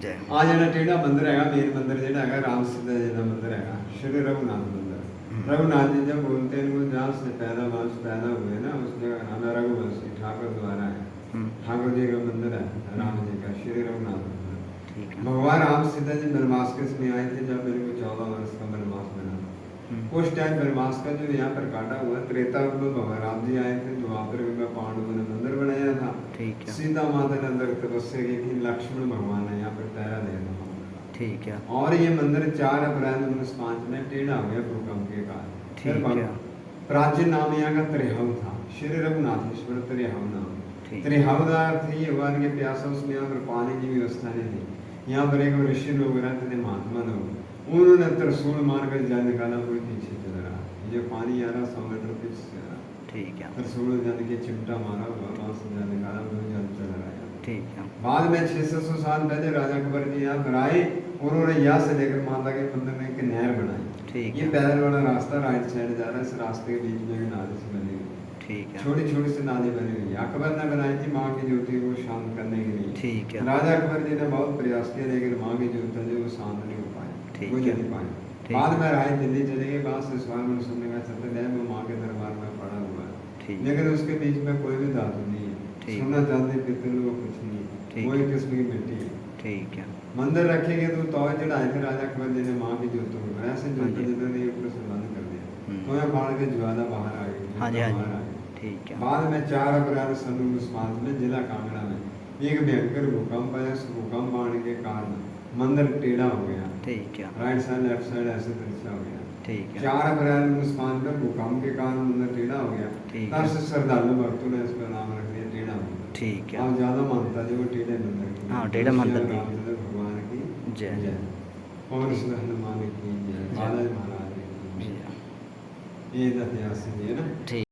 ਜੈ ਆ ਜਿਹੜਾ ਟੇੜਾ ਮੰਦਿਰ ਹੈਗਾ ਮੇਨ ਮੰਦਿਰ ਜਿਹੜਾ ਹੈਗਾ ਰਾਮ ਸਿੱਧਾ ਜੀ ਦਾ ਮੰਦਿਰ ਹੈਗਾ ਸ਼੍ਰੀ रघुनाथ मंदिर हम्म। रघुनाथ जी जब बोलते हैं इनको जहाँ से पैदा वंश पैदा हुए ना उस जगह का नाम है रघुवंशी ठाकुर द्वारा है ਹੂੰ ठाकुर जी का मंदिर है राम जी का श्री रघुनाथ मंदिर ਠੀਕ ਹੈ भगवान राम सीता जी बनवास में आए थे जब मेरे को चौदह वर्ष का बनवास मिला ਹੂੰ उस टाइम बनवास का जो यहाँ पर काटा हुआ त्रेता युग में भगवान राम जी आए थे जो ठीक है सीता माता के अंदर तपस्या की थी लक्ष्मण भगवान ने यहाँ पर पैरा देना ठीक है और ये मंदिर चार अप्रैल उन्नीस पाँच में टेढ़ा हो गया भूकंप के कारण ठीक है प्राचीन नाम यहाँ का त्रिहव था श्री रघुनाथेश्वर त्रिहव नाम त्रिहव का अर्थ ये हुआ कि प्यासा उसमें यहाँ पर पानी की व्यवस्था नहीं थी यहाँ पर एक ऋषि लोग रहते थे महात्मा लोग उन्होंने त्रिशूल मारकर जा निकाला कोई पीछे चल रहा ये पानी आ रहा सौ मीटर पीछे ठीक है त्रिशूल जाने के चिमटा मारा वहाँ से बाद में छः सौ सौ साल पहले राजा अकबर जी यहाँ पर आए और उन्होंने यहाँ से लेकर माता के मंदिर में एक नहर बनाई ये पैदल वाला रास्ता राइट साइड जा रहा है इस रास्ते के बीच में भी नाले से बने हुए छोटी छोटी सी नाली बनी हुई है अकबर ने बनाई थी माँ की ज्योति को शांत करने के लिए ठीक है राजा अकबर जी ने बहुत प्रयास किया लेकिन माँ की ज्योति जो वो शांत नहीं हो पाए वो नहीं पाए बाद में राय दिल्ली चले गए वहाँ से स्वामी में सुनने का सत्य है वो माँ के दरबार में पड़ा हुआ है लेकिन उसके बीच में कोई भी धातु नहीं है ठीक सुनना चाहते पितल को कुछ नहीं है वो एक किस्म की मिट्टी है ठीक है मंदिर रखेंगे तो तो चढ़ाए थे राजा अकबर जी ने माँ की ज्योत को ऐसे ज्योत जिन्होंने ये पूरे संबंध कर दिया तो यहाँ फाड़ के ज्वाला बाहर आ गई हाँ जी हाँ जी ठीक है बाद में चार अप्रैल सन उन्नीस में जिला कांगड़ा में एक भयंकर भूकंप आया उस भूकंप आने के कारण मंदिर टेढ़ा हो गया ठीक है राइट साइड लेफ्ट साइड ऐसे तिरछा हो गया ਠੀਕ ਹੈ चार अप्रैल उन्नीस पाँच में भूकंप के कारण मंदिर टेढ़ा हो गया ठीक तब है। से श्रद्धालु भक्तों ने इसका नाम रख दिया टेढ़ा मंदिर ਠੀਕ ਹੈ आप ज्यादा मानता जो वो टेढ़े मंदिर की हाँ, टेढ़े मंदिर की। रामचंद्र भगवान की जय। जय पवन सुत हनुमान की जय बालाजी महाराज की ਜੀ जय ये तो इतिहास है ना ਠੀਕ